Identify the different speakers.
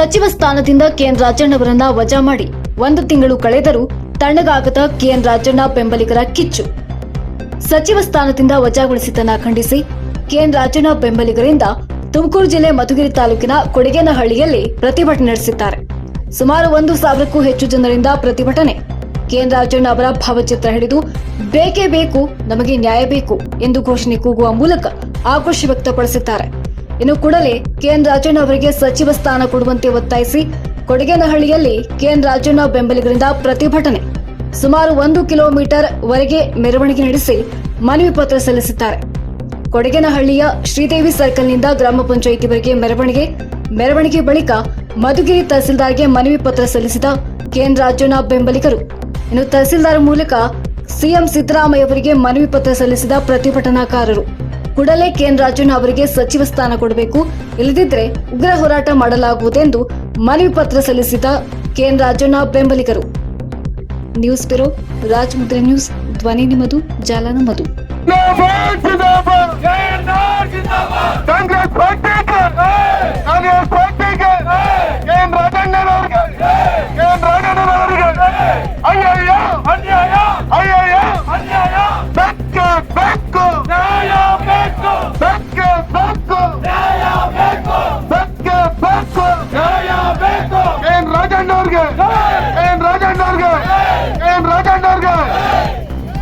Speaker 1: ಸಚಿವ ಸ್ಥಾನದಿಂದ ಕೆಎನ್ ರಾಜಣ್ಣ ಅವರನ್ನ ವಜಾ ಮಾಡಿ ಒಂದು ತಿಂಗಳು ಕಳೆದರೂ ತಣ್ಣಗಾಗದ ಕೆಎನ್ ರಾಜಣ್ಣ ಬೆಂಬಲಿಗರ ಕಿಚ್ಚು. ಸಚಿವ ಸ್ಥಾನದಿಂದ ವಜಾಗೊಳಿಸಿದ್ದನ್ನ ಖಂಡಿಸಿ ಕೆಎನ್ ರಾಜಣ್ಣ ಬೆಂಬಲಿಗರಿಂದ ತುಮಕೂರು ಜಿಲ್ಲೆ ಮಧುಗಿರಿ ತಾಲೂಕಿನ ಕೊಡಗೇನಹಳ್ಳಿಯಲ್ಲಿ ಪ್ರತಿಭಟನೆ ನಡೆಸಿದ್ದಾರೆ. ಸುಮಾರು ಒಂದು ಸಾವಿರಕ್ಕೂ ಹೆಚ್ಚು ಜನರಿಂದ ಪ್ರತಿಭಟನೆ. ಕೆಎನ್ ರಾಜಣ್ಣ ಅವರ ಭಾವಚಿತ್ರ ಹಿಡಿದು, ಬೇಕೇ ಬೇಕು, ನಮಗೆ ನ್ಯಾಯ ಬೇಕು ಎಂದು ಘೋಷಣೆ ಕೂಗುವ ಮೂಲಕ ಆಕ್ರೋಶ ವ್ಯಕ್ತಪಡಿಸಿದ್ದಾರೆ. ಇನ್ನು ಕೂಡಲೇ ಕೆಎನ್ ರಾಜಣ್ಣ ಅವರಿಗೆ ಸಚಿವ ಸ್ಥಾನ ಕೊಡುವಂತೆ ಒತ್ತಾಯಿಸಿ ಕೊಡಗೇನಹಳ್ಳಿಯಲ್ಲಿ ಕೆಎನ್ ರಾಜಣ್ಣ ಬೆಂಬಲಿಗರಿಂದ ಪ್ರತಿಭಟನೆ. ಸುಮಾರು ಒಂದು ಕಿಲೋಮೀಟರ್ ವರೆಗೆ ಮೆರವಣಿಗೆ ನಡೆಸಿ ಮನವಿ ಪತ್ರ ಸಲ್ಲಿಸಿದ್ದಾರೆ. ಕೊಡಗೇನಹಳ್ಳಿಯ ಶ್ರೀದೇವಿ ಸರ್ಕಲ್ನಿಂದ ಗ್ರಾಮ ಪಂಚಾಯಿತಿವರೆಗೆ ಮೆರವಣಿಗೆ. ಮೆರವಣಿಗೆ ಬಳಿಕ ಮಧುಗಿರಿ ತಹಸೀಲ್ದಾರ್ಗೆ ಮನವಿ ಪತ್ರ ಸಲ್ಲಿಸಿದ ಕೆಎನ್ ರಾಜಣ್ಣ ಬೆಂಬಲಿಗರು. ಇನ್ನು ತಹಸೀಲ್ದಾರ್ ಮೂಲಕ ಸಿಎಂ ಸಿದ್ದರಾಮಯ್ಯ ಅವರಿಗೆ ಮನವಿ ಪತ್ರ ಸಲ್ಲಿಸಿದ ಪ್ರತಿಭಟನಾಕಾರರು. ಕೂಡಲೇ ಕೆಎನ್ ರಾಜಣ್ಣ ಅವರಿಗೆ ಸಚಿವ ಸ್ಥಾನ ಕೊಡಬೇಕು. ಇಲ್ಲದಿದ್ದರೆ ಉಗ್ರ ಹೋರಾಟ ಮಾಡಲಾಗುವುದೆಂದು ಮನವಿ ಪತ್ರ ಸಲ್ಲಿಸಿದ ಕೆಎನ್ ರಾಜಣ್ಣ ಬೆಂಬಲಿಗರು. ನ್ಯೂಸ್ ಬ್ಯೂರೋ ರಾಜಮುದ್ರೆ ನ್ಯೂಸ್, ಧ್ವನಿ ನಿಮ್ಮದು ಜಾಲ ನಮ್ಮದು